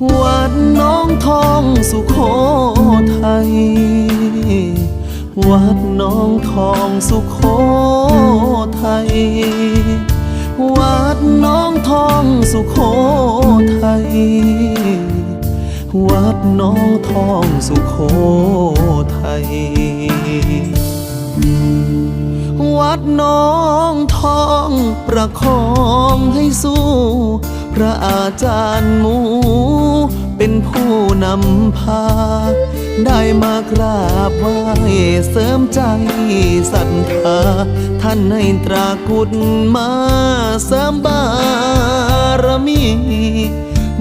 วัดน้องทองสุโขทัย วัดน้องทองสุโขทัย วัดน้องทองสุโขทัย วัดน้องทองสุโขทัย วัดน้องทองประคองให้สู้ พระอาจารย์หมู เป็นผู้นำพา ได้มากราบไหว้เสริมใจศรัทธาท่านให้ตรากุดมาเสริมบารมี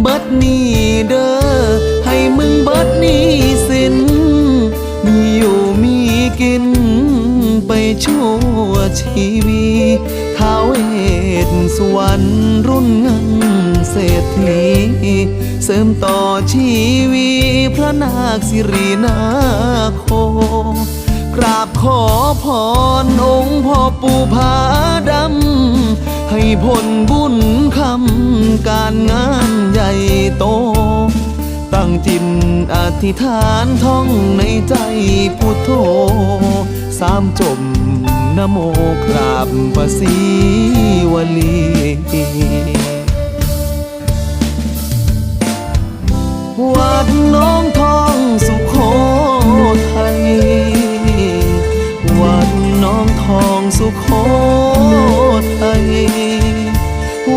บิดนี้เด้อให้มึงบิดนี้สิน มีอยู่มีกินไปชั่วชีวีท้าวเวสวรรค์รุ่น เสริมต่อชีวีพระนาคสิรินาโค กราบขอพรองค์พ่อปู่ผาดำ ให้ผลบุญคำการงานใหญ่โต ตั้งจิตอธิษฐานท่องในใจพุทโธสามจบนโมกราบพระศรีวลี สุขโขทัย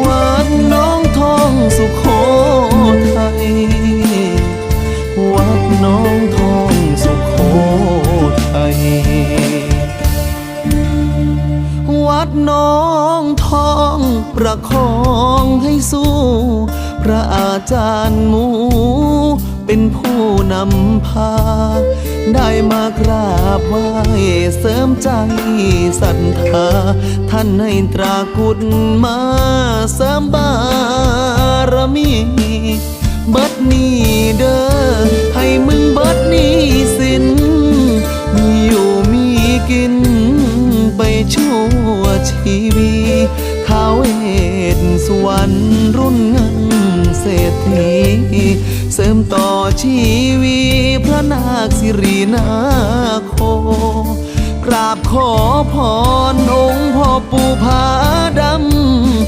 วัดน้องทองสุขโขทัยวัดน้องทองสุขโขทัยวัดน้องทองประคองให้สู้ พระอาจารย์หมู เป็นผู้นำพา มากราบไหว้เสริมใจศรัทธา ท่านให้ตรากุดมาเสริมบารมีบิดนี้เด้อให้มึงบิดนี้สิน มีอยู่มีกิน ไปชั่วชีวีท้าวเวทสวรรค์รุ่นเงินเศรษฐี เสริมต่อชีวีพระนาคสิรินาโค กราบขอพรองค์พ่อปู่ผาดำ